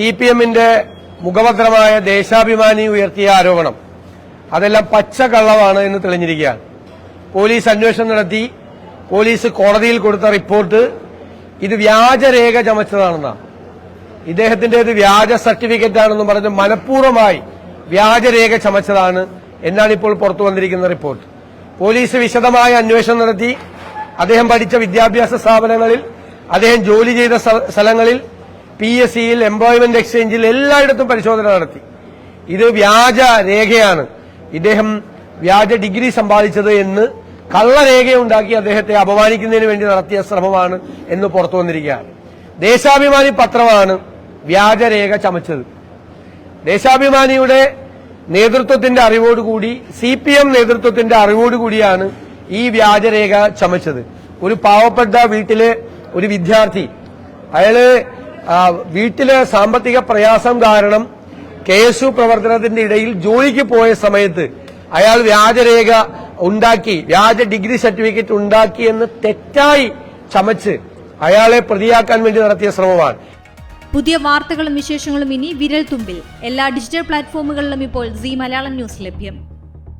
C P എമ്മിന്റെ മുഖപത്രമായ ദേശാഭിമാനി ഉയർത്തിയ ആരോപണം. അതെല്ലാം പച്ച കള്ളമാണ് എന്ന് തെളിഞ്ഞിരിക്കുകയാണ്. പോലീസ് അന്വേഷണം നടത്തി. പോലീസ് കോടതിയിൽ കൊടുത്ത റിപ്പോർട്ട് ഇത് വ്യാജരേഖ ചമച്ചതാണെന്നാണ്. ഇദ്ദേഹത്തിന്റെ ഇത് വ്യാജ സർട്ടിഫിക്കറ്റ് ആണെന്ന് പറഞ്ഞ് മനഃപൂർവമായി വ്യാജരേഖ ചമച്ചതാണ് എന്നാണ് ഇപ്പോൾ പുറത്തു വന്നിരിക്കുന്ന റിപ്പോർട്ട്. പോലീസ് വിശദമായ അന്വേഷണം നടത്തി. അദ്ദേഹം പഠിച്ച വിദ്യാഭ്യാസ സ്ഥാപനങ്ങളിൽ അദ്ദേഹം ജോലി ചെയ്ത സ്ഥലങ്ങളിൽ പി എസ് സിയിൽ എംപ്ലോയ്മെന്റ് എക്സ്ചേഞ്ചിൽ എല്ലായിടത്തും പരിശോധന നടത്തി. ഇത് വ്യാജ രേഖയാണ്. ഇദ്ദേഹം വ്യാജ ഡിഗ്രി സമ്പാദിച്ചത് എന്ന് കള്ളരേഖയുണ്ടാക്കി അദ്ദേഹത്തെ അപമാനിക്കുന്നതിന് വേണ്ടി നടത്തിയ ശ്രമമാണ് എന്ന് പുറത്തു വന്നിരിക്കുകയാണ്. ദേശാഭിമാനി പത്രമാണ് വ്യാജരേഖ ചമച്ചത്. ദേശാഭിമാനിയുടെ നേതൃത്വത്തിന്റെ അറിവോടുകൂടി സി പി എം നേതൃത്വത്തിന്റെ അറിവോടുകൂടിയാണ് ഈ വ്യാജരേഖ ചമച്ചത്. ഒരു പാവപ്പെട്ട വീട്ടിലെ ഒരു വിദ്യാർത്ഥി അയാൾ വീട്ടിലെ സാമ്പത്തിക പ്രയാസം കാരണം കെ എസ് യു പ്രവർത്തനത്തിന്റെ ഇടയിൽ ജോലിക്ക് പോയ സമയത്ത് അയാൾ വ്യാജരേഖ ഉണ്ടാക്കി വ്യാജ ഡിഗ്രി സർട്ടിഫിക്കറ്റ് ഉണ്ടാക്കി എന്ന് തെറ്റായി ചമച്ച് അയാളെ പ്രതിയാക്കാൻ വേണ്ടി നടത്തിയ ശ്രമമാണ്. പുതിയ വാർത്തകളും വിശേഷങ്ങളും ഇനി വിരൽ തുമ്പിൽ എല്ലാ ഡിജിറ്റൽ പ്ലാറ്റ്ഫോമുകളിലും ഇപ്പോൾ സി മലയാളം ന്യൂസ് ലഭ്യം.